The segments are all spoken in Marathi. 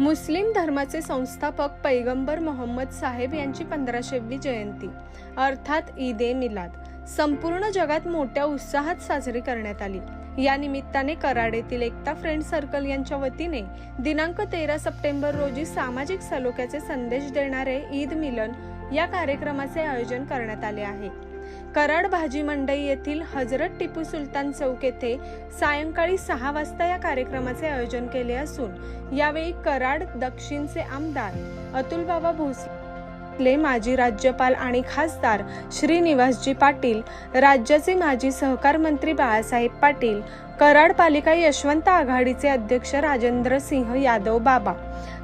मुस्लिम धर्माचे संस्थापक पैगंबर मोहम्मद साहेब यांची पंधराशेवी जयंती अर्थात ईद ए मिलाद. संपूर्ण जगात मोठ्या उत्साहात साजरी करण्यात आली. या निमित्ताने कराड येथील एकता फ्रेंड सर्कल यांच्या वतीने दिनांक तेरा सप्टेंबर रोजी सामाजिक सलोख्याचे संदेश देणारे ईद मिलन या कार्यक्रमाचे आयोजन करण्यात आले आहे. कराड भाजी मंडई येथील हजरत टिपू सुलतान चौक येथे सायंकाळी सहा वाजता या कार्यक्रमाचे आयोजन केले असून यावेळी कराड दक्षिणचे आमदार अतुल बाबा भोसले माजी राज्यपाल आणि खासदार श्रीनिवासजी पाटील राज्याचे माजी सहकार मंत्री बाळासाहेब पाटील कराड पालिका यशवंत आघाडीचे अध्यक्ष राजेंद्र सिंह यादव बाबा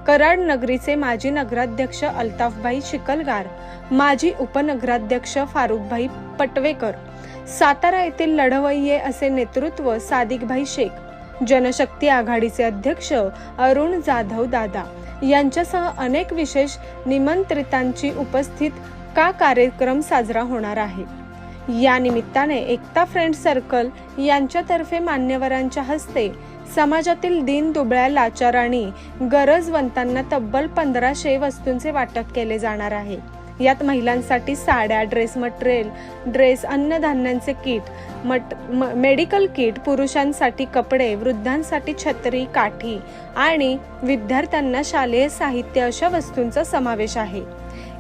कराड नगरीचे माजी नगराध्यक्ष अल्ताफभाई शिकलगार माजी उपनगराध्यक्ष फारुखभाई पटवेकर सातारा येथील लढवय्ये असे नेतृत्व सादिकभाई शेख जनशक्ती आघाडीचे अध्यक्ष अरुण जाधव दादा. यांच्यासह अनेक विशेष निमंत्रितांची उपस्थित का कार्यक्रम साजरा होणार आहे? या निमित्ताने एकता फ्रेंड सर्कल यांच्यातर्फे मान्यवरांच्या हस्ते समाजातील दिन दुबळ्या लाचार आणि गरजवंतांना तब्बल पंधराशे वस्तूंचे वाटप केले जाणार आहे. यात महिलांसाठी साड्या ड्रेस मटेरियल ड्रेस अन्नधान्यांचे किट मट म- मेडिकल किट पुरुषांसाठी कपडे वृद्धांसाठी छत्री काठी आणि विद्यार्थ्यांना शालेय साहित्य अशा वस्तूंचा समावेश आहे.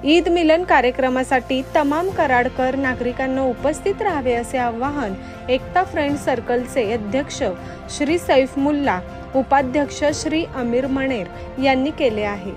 ईद मिलन कार्यक्रमासाठी तमाम कराडकर नागरिकांना उपस्थित राहावे असे आवाहन एकता फ्रेंड सर्कलचे अध्यक्ष श्री सैफ मुल्ला उपाध्यक्ष श्री अमीर मणेर यांनी केले आहे.